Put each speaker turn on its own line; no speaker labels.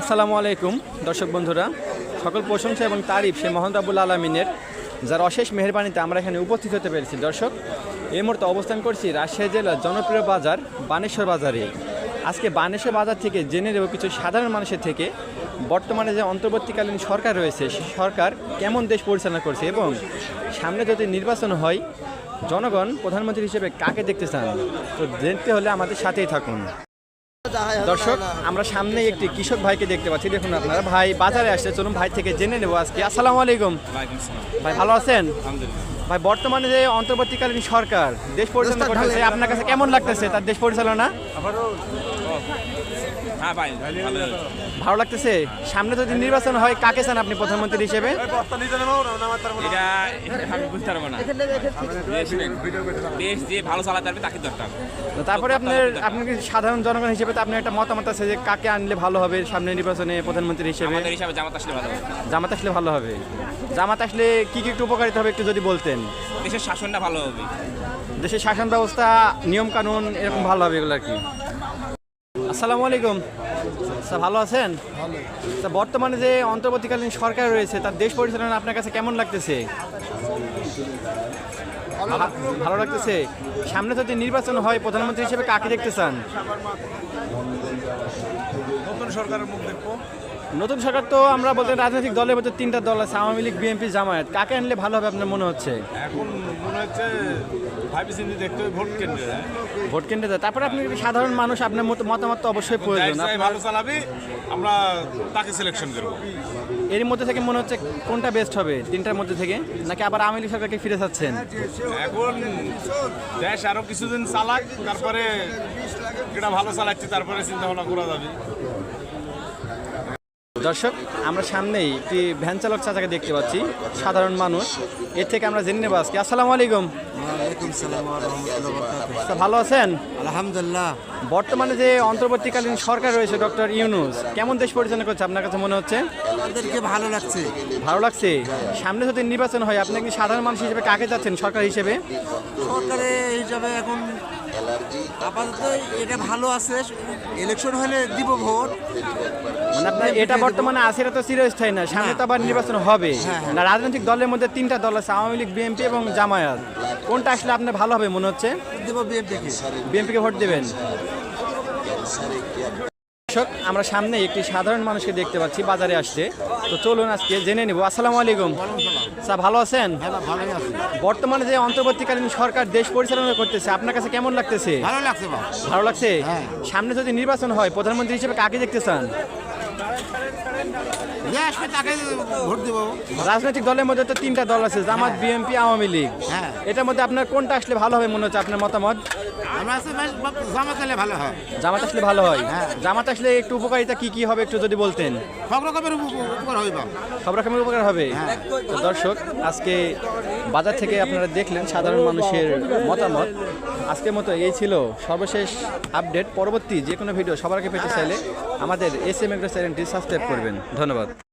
আসসালামু আলাইকুম, দর্শক বন্ধুরা। সকল প্রশংসা এবং তারিফ সে মোহাম্মদ আবুল আলমিনের, যার অশেষ মেহরবানিতে আমরা এখানে উপস্থিত হতে পেরেছি। দর্শক, এই মুহূর্তে অবস্থান করছি রাজশাহী জেলার জনপ্রিয় বাজার, বানেশ্বর বাজারে। আজকে বানেশ্বর বাজার থেকে জেনে নেব কিছু সাধারণ মানুষের থেকে, বর্তমানে যে অন্তর্বর্তীকালীন সরকার রয়েছে, সে সরকার কেমন দেশ পরিচালনা করছে এবং সামনে যদি নির্বাচন হয়, জনগণ প্রধানমন্ত্রী হিসেবে কাকে দেখতে চান? তো দেখতে হলে আমাদের সাথেই থাকুন। দর্শক আমরা সামনে একটি কৃষক ভাইকে দেখতে পাচ্ছি। দেখুন আপনারা ভাই বাজারে আসছে। চলুন ভাই থেকে জেনে নেব আজকে। আসসালামু আলাইকুম। ভাই ভালো আছেন?
আলহামদুলিল্লাহ।
ভাই বর্তমানে যে অন্তর্বর্তীকালীন সরকার দেশ পরিচালনা করতেছে আপনার কাছে কেমন লাগতেছে তার দেশ পরিচালনা?
হ্যাঁ ভাই ভালো
লাগতেছে? সামনে যদি নির্বাচন হয় কাকে চান আপনি প্রধানমন্ত্রী হিসেবে?
এটা এটা আমি বুঝতে পারব না। দেশ দেশ যে ভালো চালাতে পারবে তাকে দরকার।
তো তারপরে আপনার আপনার কি সাধারণ জনগণ হিসেবে তো আপনার একটা মতামত আছে যে কাকে আনলে ভালো হবে সামনে নির্বাচনে প্রধানমন্ত্রী হিসেবে?
আমাদের হিসাবে জামাত আসলে ভালো হবে।
জামাত আসলে ভালো হবে। জামাত আসলে কি কি একটু উপকারিতা হবে একটু যদি বলতেন।
দেশের শাসনটা ভালো হবে।
দেশের শাসন ব্যবস্থা নিয়ম কানুন এরকম ভালো হবে এগুলো আর কি। আসসালামু আলাইকুম। স্যার ভালো আছেন? স্যার বর্তমানে যে অন্তর্বর্তীকালীন সরকার রয়েছে তার দেশ পরিচালনা আপনার কাছে কেমন লাগতেছে। ভালো লাগতেছে? সামনে যদি নির্বাচন হয় প্রধানমন্ত্রী হিসেবে কাকে দেখতে চান?
নতুন সরকারের মুখ দেখব।
নতুন সরকার তো আমরা বলতে রাজনৈতিক দলের মধ্যে তিনটা দল আছে আওয়ামী লীগ বিএনপি জামায়াত। কাকে আনলে ভালো হবে আপনার মনে হচ্ছে?
এখন মনে হচ্ছে ভাবি চিন্তি দেখতে হবে ভোট কেন্দ্রে?
ভোট কেন্দ্রে যায়। তারপরে আপনি সাধারণ মানুষ আপনার মত- মতামত তো অবশ্যই
যাই
প্রয়োজন
ভালো চালাবি আমরা তাকে সিলেকশন করব।
এর মধ্যে থেকে মনে হচ্ছে কোনটা বেস্ট হবে তিনটার মধ্যে থেকে? নাকি আবার আওয়ামী লীগ সরকারকে ফিরে যাচ্ছেন?
এখন দেশ আরও কিছুদিন চালাক তারপরে এটা ভালো চালাচ্ছি তারপরে চিন্তা ভাবনা করা যাবে।
দর্শক, আমরা সামনেই একটি ভ্যান চালক চাচাকে দেখতে পাচ্ছি, সাধারণ মানুষ। এর থেকে আমরা জেনে নেব আজকে। আসসালামু আলাইকুম। ভালো আছেন?
আলহামদুলিল্লাহ।
বর্তমানে যে অন্তর্বর্তীকালীন সরকার রয়েছে ডক্টর ইউনুস কেমন দেশ পরিচালনা করছে আপনার কাছে মনে হচ্ছে?
আমাদেরকে ভালো লাগছে।
ভালো লাগছে? সামনে যদি নির্বাচন হয় আপনি কি সাধারণ মানুষ হিসেবে কাকে চাচ্ছেন সরকার হিসেবে?
সরকারের হিসাবে এখন আপাতত এটা ভালো আছে ইলেকশন হলে দিব ভোট।
মানে আপনার এটা বর্তমানে আছে এটা তো চিরস্থায়ী না সামনে তো আবার নির্বাচন হবে।
হ্যাঁ, হ্যাঁ।
না রাজনৈতিক দলের মধ্যে তিনটা দল আছে আওয়ামী লীগ বিএনপি এবং জামায়াত। কোনটা আসলে আপনার ভালো হবে মনে হচ্ছে?
বিএনপিকে
ভোট দেবেন? দর্শক, আমরা সামনে একটি সাধারণ মানুষকে দেখতে পাচ্ছি বাজারে আসছে। তো চলুন আজকে জেনে নিব। আসসালামু আলাইকুম। স্যার ভালো আছেন? বর্তমানে যে অন্তর্বর্তীকালীন সরকার দেশ পরিচালনা করতেছে আপনার কাছে কেমন লাগতেছে?
ভালো লাগছে
ভালো লাগছে?
হ্যাঁ।
সামনে যদি নির্বাচন হয় প্রধানমন্ত্রী হিসেবে কাকে দেখতে চান? রাজনৈতিক দলের মধ্যে তো তিনটা দল আছে জামাত বিএনপি আওয়ামী লীগ।
হ্যাঁ।
এটার মধ্যে আপনার কোনটা আসলে ভালো হবে মনে হচ্ছে আপনার মতামত?
আমরা আছে জামা তাহলে ভালো হয়।
জামাত আসলে ভালো হয়?
হ্যাঁ।
জামাত আসলে একটু উপকারিতা কি কি হবে একটু যদি বলতেন?
সব রকমের উপকার হইবা
সব রকমের উপকার হবে?
হ্যাঁ।
দর্শক আজকে বাজার থেকে আপনারা দেখলেন সাধারণ মানুষের মতামত। আজকের মতো এই ছিল সর্বশেষ আপডেট, পরবর্তী যে কোনো ভিডিও সবার আগে পেতে চাইলে আমাদের এস এম এগ্রো চ্যানেলটি সাবস্ক্রাইব করবেন। ধন্যবাদ।